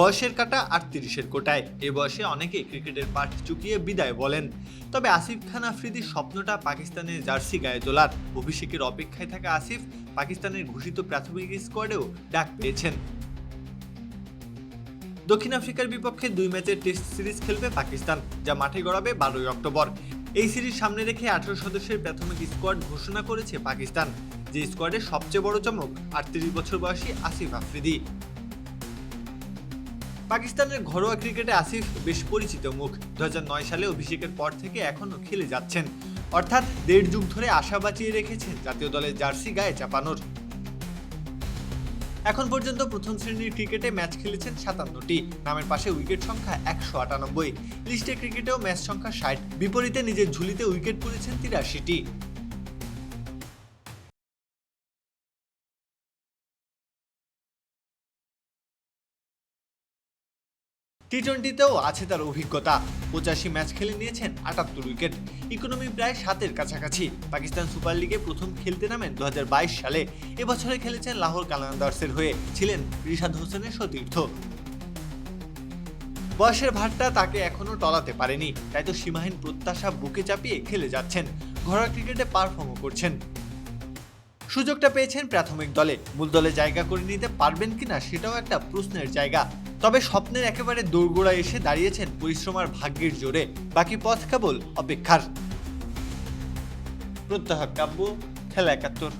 বয়সের কাটা আটত্রিশের কোটায়। এ বয়সে অনেকে ক্রিকেটের পাঠ চুকিয়ে বিদায় বলেন। তবে আসিফ খান আফ্রিদির স্বপ্নটা পাকিস্তানের জার্সি গায়ে তোলার। অভিষেকের অপেক্ষায় থাকা আসিফ পাকিস্তানের ঘোষিত প্রাথমিক স্কোয়াডেও ডাক পেয়েছেন। দক্ষিণ আফ্রিকার বিপক্ষে দুই ম্যাচের টেস্ট সিরিজ খেলবে পাকিস্তান, যা মাঠে গড়াবে বারোই অক্টোবর। এই সিরিজ সামনে রেখে আঠারো সদস্যের প্রাথমিক স্কোয়াড ঘোষণা করেছে পাকিস্তান। যে স্কোয়াডের সবচেয়ে বড় চমক আটত্রিশ বছর বয়সী আসিফ আফ্রিদি। পাকিস্তানের ঘরোয়া ক্রিকেটে আসিফ বেশ পরিচিত মুখ। দু সালে অভিষেকের পর থেকে এখনও খেলে যাচ্ছেন। অর্থাৎ দেড় যুগ ধরে আশা বাঁচিয়ে রেখেছেন জাতীয় দলের জার্সি গায়ে চাপানোর। এখন পর্যন্ত প্রথম শ্রেণির ক্রিকেটে ম্যাচ খেলেছেন সাতান্নটি। নামের পাশে উইকেট সংখ্যা একশো আটানব্বই। লিস্টে ক্রিকেটেও ম্যাচ সংখ্যা ষাট। বিপরীতে নিজের ঝুলিতে উইকেট পড়েছেন তিরাশিটি। টি টোয়েন্টিতেও আছে তার অভিজ্ঞতা। পঁচাশি ম্যাচ খেলে নিয়েছেন আটাত্তর উইকেট। ইকোনমি প্রায় সাতের কাছাকাছি। পাকিস্তান সুপার লিগে প্রথম খেলতে নামেন দু হাজার বাইশ সালে। এবছরে খেলেছেন লাহোর কালান্দার্সের হয়ে। ছিলেন রিশাদ হোসেনের সতীর্থ। বয়সের ভারটা তাকে এখনও টলাতে পারেনি। তাই তো সীমাহীন প্রত্যাশা বুকে চাপিয়ে খেলে যাচ্ছেন। ঘরোয়া ক্রিকেটে পারফর্মও করছেন। সুযোগটা পেয়েছেন প্রাথমিক দলে। মূল দলে জায়গা করে নিতে পারবেন কিনা সেটাও একটা প্রশ্নের জায়গা। তবে স্বপ্নের একেবারে দোরগোড়ায় এসে দাঁড়িয়েছেন পরিশ্রম আর ভাগ্যের জোরে। বাকি পথ কেবল অপেক্ষার। প্রত্যাহার কাব্য, খেলা একাত্তর।